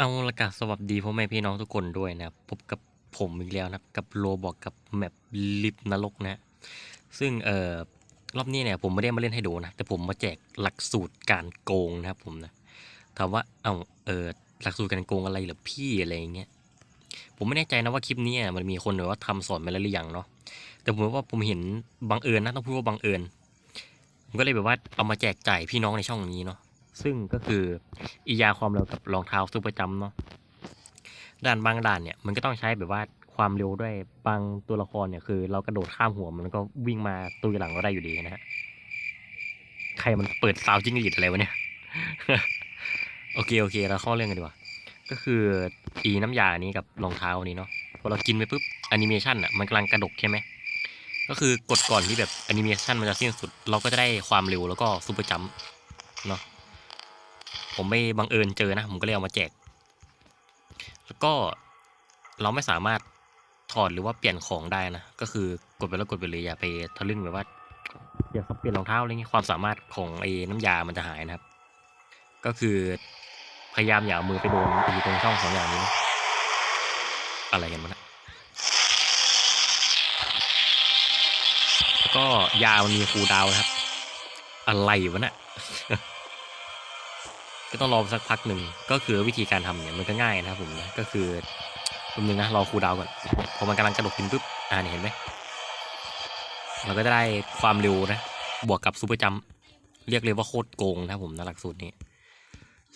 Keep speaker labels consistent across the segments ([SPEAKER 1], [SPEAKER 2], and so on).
[SPEAKER 1] เอาละกะสวัสดีพ่อแม่พี่น้องทุกคนด้วยนะครับพบกับผมอีกแล้วนะกับโลบอกกับแมปลิฟนรกนะซึ่งเอ่อรอบนี้เนี่ยผมไม่ได้มาเล่นให้ดูนะแต่ผมมาแจกหลักสูตรการโกงนะครับผมนะถามว่าเอาเออหลักสูตรการโกงอะไรหรือพี่อะไรอย่างเงี้ยผมไม่แน่ใจนะว่าคลิปนี้มันมีคนแบบว่าทำสอนมาแล้วหรือยังเนาะแต่ผมว่าผมเห็นบังเอิญนะต้องพูดว่าบังเอิญผมก็เลยแบบว่าเอามาแจกจ่ายพี่น้องในช่องนี้เนาะ ซึ่งก็คืออียาความเร็วกับรองเท้าซูเปอร์จัมเนาะด่านบางด่านเนี่ยมันก็ต้องใช้แบบว่าความเร็วด้วยบางตัวละครเนี่ยคือ เรากระโดดข้ามหัวมันก็วิ่งมาตุยหลังเราได้อยู่ดีนะฮะใครมันเปิดซาวจิ้งหรีดอะไรวะเนี่ยโอเคโอเคเราเข้าเรื่องกันดีกว่าก็คืออีน้ำยานี้กับรองเท้านี้เนาะพอเรากินไปปุ๊บแอนิเมชันอะมันกำลังกระดกใช่ไหมก็คือกดก่อนที่แบบแอนิเมชันมันจะสิ้นสุด เราก็จะได้ความเร็วแล้วก็ซูเปอร์จัมป์เนาะ ผมไม่บังเอิญเจอนะ ผมก็เลยเอามาแจก แล้วก็เราไม่สามารถถอดหรือว่าเปลี่ยนของได้นะ ก็คือกดไปแล้วกดไปเลยอย่าไปทะลึ่งแบบว่าอย่าเปลี่ยนรองเท้าอะไรเงี้ยความสามารถของไอ้น้ำยามันจะหายนะครับ ก็คือพยายามอย่าเอามือไปโดนอีตรงช่องสองอย่างนี้นะอะไรกันมันนะแล้วก็ยามันมีคูดาวนะครับ อะไรวะน่ะ ก็ต้องรอสักพักหนึ่งก็คือวิธีการทำเนี่ยมันก็ง่ายนะครับผมนะก็คือแป๊บนึงนะรอคูดาวก่อนพอมันกำลังกระดกขึ้นปุ๊บอ่าเนี่ยเห็นไหมเราก็จะได้ความเร็วนะบวกกับซูเปอร์จัมเรียกเลยว่าโคตรโกงนะผมนะหลักสูตรนี้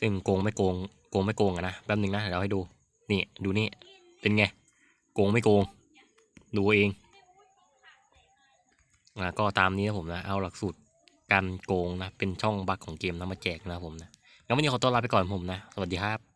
[SPEAKER 1] ซึ่งโกงไม่โกงโกงไม่โกงอะนะแป๊บนึงนะเดี๋ยวให้ดูนี่ดูนี่เป็นไงโกงไม่โกง ดูเองนะก็ตามนี้นะผมนะเอาหลักสูตรการโกงนะเป็นช่องบั๊กของเกมนะมาแจกนะผมนะ งั้นวันนี้ขอตัวลาไปก่อนผมนะ สวัสดีครับ